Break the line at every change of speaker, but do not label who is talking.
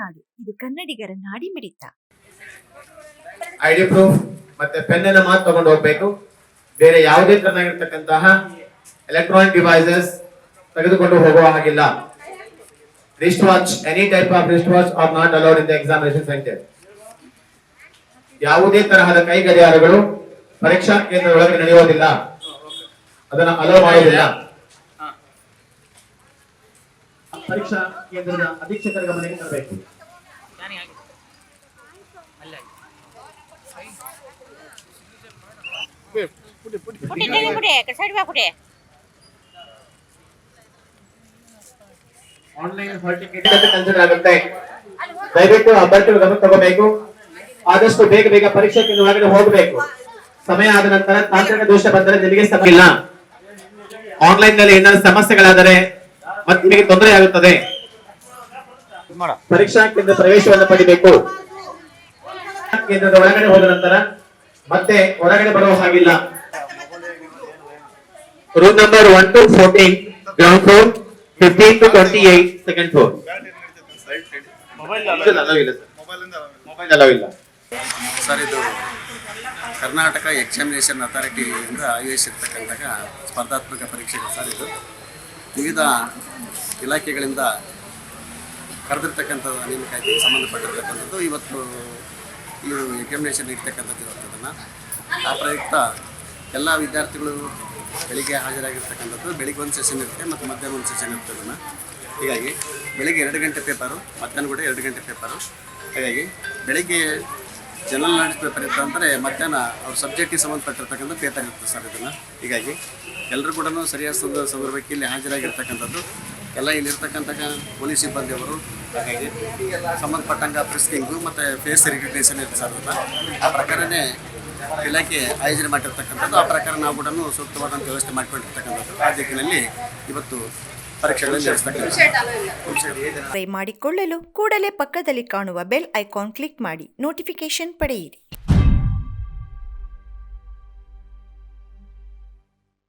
ನಾಡು ಇದು ಕನ್ನಡಿಗರ ನಾಡಿ ಮಿಡಿತ.
ಐಡಿ ಪ್ರೂಫ್, ಮತ್ತೆ ಪೆನ್ನ ಮಾತ್ರ ತಗೊಂಡು ಹೋಗ್ಬೇಕು. ಬೇರೆ ಯಾವುದೇ ತರನಾಗಿರ್ತಕ್ಕಂತಹ ಎಲೆಕ್ಟ್ರಾನಿಕ್ ಡಿವೈಸಸ್ ತೆಗೆದುಕೊಂಡು ಹೋಗುವ ಹಾಗಿಲ್ಲ. Wrist watch any type of wrist watch are not allowed in the examination centre ಯಾವುದೇ ತರಹದ ಕೈ ಗಡಿಯಾರಗಳು ಪರೀಕ್ಷಾ ಕೇಂದ್ರದೊಳಗೆ ನಡೆಯೋದಿಲ್ಲ ಅದನ್ನ ಅಲೋ ಮಾಡುವುದಿಲ್ಲ ಪರೀಕ್ಷಾ ಕೇಂದ್ರದ ಅಧೀಕ್ಷಕರ ಗಮನಕ್ಕೆ ತರಬೇಕು ಆನ್ಲೈನ್ ಹಾಲ್ ಟಿಕೆಟ್ ಕನ್ಸಿಡರ್ ಆಗುತ್ತೆ. ದಯವಿಟ್ಟು ಅಭ್ಯರ್ಥಿಗಳು ಗಮನ ತಗೋಬೇಕು. ಆದಷ್ಟು ಬೇಗ ಬೇಗ ಪರೀಕ್ಷೆ ಕೇಂದ್ರ ಒಳಗಡೆ ಹೋಗಬೇಕು. ಸಮಯ ಆದ ನಂತರ ತಾಂತ್ರಿಕ ದೋಷ ಬಂದರೆ ನಿಮಗೆ ಸಮಯ ಇಲ್ಲ ಆನ್ಲೈನ್ನಲ್ಲಿ ಏನಾದ್ರು ಸಮಸ್ಯೆಗಳಾದರೆ ಮತ್ತೆ ನಿಮಗೆ ತೊಂದರೆ ಆಗುತ್ತದೆ. ಪರೀಕ್ಷಾ ಕೇಂದ್ರ ಪ್ರವೇಶವನ್ನು ಪಡಿಬೇಕು. ಕೇಂದ್ರದ ಒಳಗಡೆ ಹೋದ ನಂತರ ಮತ್ತೆ ಹೊರಗಡೆ ಬರುವ ಹಾಗಿಲ್ಲ. Room number one to fourteen ground floor fifteen to twenty eight second floor mobile allow ಇಲ್ಲ. ಸರ್ ಮೊಬೈಲ್ ಅಲೋ ಇಲ್ಲ.
ಸರ್ ಇದು ಕರ್ನಾಟಕ ಎಕ್ಸಾಮಿನೇಷನ್ ಅಥಾರಿಟಿಯಿಂದ ಆಯೋಜಿಸಿರ್ತಕ್ಕಂತಹ ಸ್ಪರ್ಧಾತ್ಮಕ ಪರೀಕ್ಷೆಗಳು ಸರ್ ಇದು. ವಿವಿಧ ಇಲಾಖೆಗಳಿಂದ ಕರೆದಿರ್ತಕ್ಕಂಥ ನೇಮಕಾತಿಗೆ ಸಂಬಂಧಪಟ್ಟಿರ್ತಕ್ಕಂಥದ್ದು, ಇವತ್ತು ಈ ಎಕ್ಸಾಮಿನೇಷನ್ ಇರ್ತಕ್ಕಂಥದ್ದು ಇವತ್ತು ಅದನ್ನು. ಆ ಪ್ರಯುಕ್ತ ಎಲ್ಲ ವಿದ್ಯಾರ್ಥಿಗಳು ಬೆಳಿಗ್ಗೆ ಹಾಜರಾಗಿರ್ತಕ್ಕಂಥದ್ದು, ಬೆಳಿಗ್ಗೆ ಒಂದು ಸೆಷನ್ ಇರುತ್ತೆ ಮತ್ತು ಮಧ್ಯಾಹ್ನ ಒಂದು ಸೆಷನ್ ಇರುತ್ತೆ ಅದನ್ನು. ಹೀಗಾಗಿ ಬೆಳಿಗ್ಗೆ ಎರಡು ಗಂಟೆ ಪೇಪರು ಮಧ್ಯಾಹ್ನ ಕೂಡ ಎರಡು ಗಂಟೆ ಪೇಪರು ಹಾಗಾಗಿ ಬೆಳಿಗ್ಗೆ ಜನರಲ್ ನಾಲೆಜ್ ಪೇಪರ್ ಇತ್ತು ಅಂದರೆ ಮಧ್ಯಾಹ್ನ ಅವ್ರ ಸಬ್ಜೆಕ್ಟಿಗೆ ಸಂಬಂಧಪಟ್ಟಿರ್ತಕ್ಕಂಥ ಪೇಪರ್ ಇರುತ್ತೆ ಸರ್ ಇದನ್ನು. ಹೀಗಾಗಿ ಎಲ್ಲರೂ ಕೂಡ ಸರಿಯಾದ ಸಂದ ಸಂದರ್ಭಕ್ಕೆ ಇಲ್ಲಿ ಹಾಜರಾಗಿರ್ತಕ್ಕಂಥದ್ದು ಎಲ್ಲ ಇಲ್ಲಿರ್ತಕ್ಕಂಥ ಪೊಲೀಸ್ ಸಿಬ್ಬಂದಿಯವರು, ಹಾಗಾಗಿ ಸಂಬಂಧಪಟ್ಟಂಗ ಫ್ರಿಸ್ಕಿಂಗು ಮತ್ತು ಫೇಸ್ ರಿಕಗ್ನೇಷನ್ ಇರುತ್ತೆ ಸರ್ ಆ ಪ್ರಕಾರನೇ ಇಲಾಖೆ ಆಯೋಜನೆ ಮಾಡಿರ್ತಕ್ಕಂಥದ್ದು. ಆ ಪ್ರಕಾರ ನಾವು ಕೂಡ ಸೂಕ್ತವಾದಂಥ ವ್ಯವಸ್ಥೆ ಮಾಡಿಕೊಂಡಿರ್ತಕ್ಕಂಥದ್ದು. ಆ ದಿಕ್ಕಿನಲ್ಲಿ ಇವತ್ತು
ಕರೆ ಮಾಡಿಕೊಳ್ಳಲು ಕೂಡಲೇ ಪಕ್ಕದಲ್ಲಿ ಕಾಣುವ ಬೆಲ್ ಐಕಾನ್ ಕ್ಲಿಕ್ ಮಾಡಿ. ನೋಟಿಫಿಕೇಶನ್ ಪಡೆಯಿರಿ.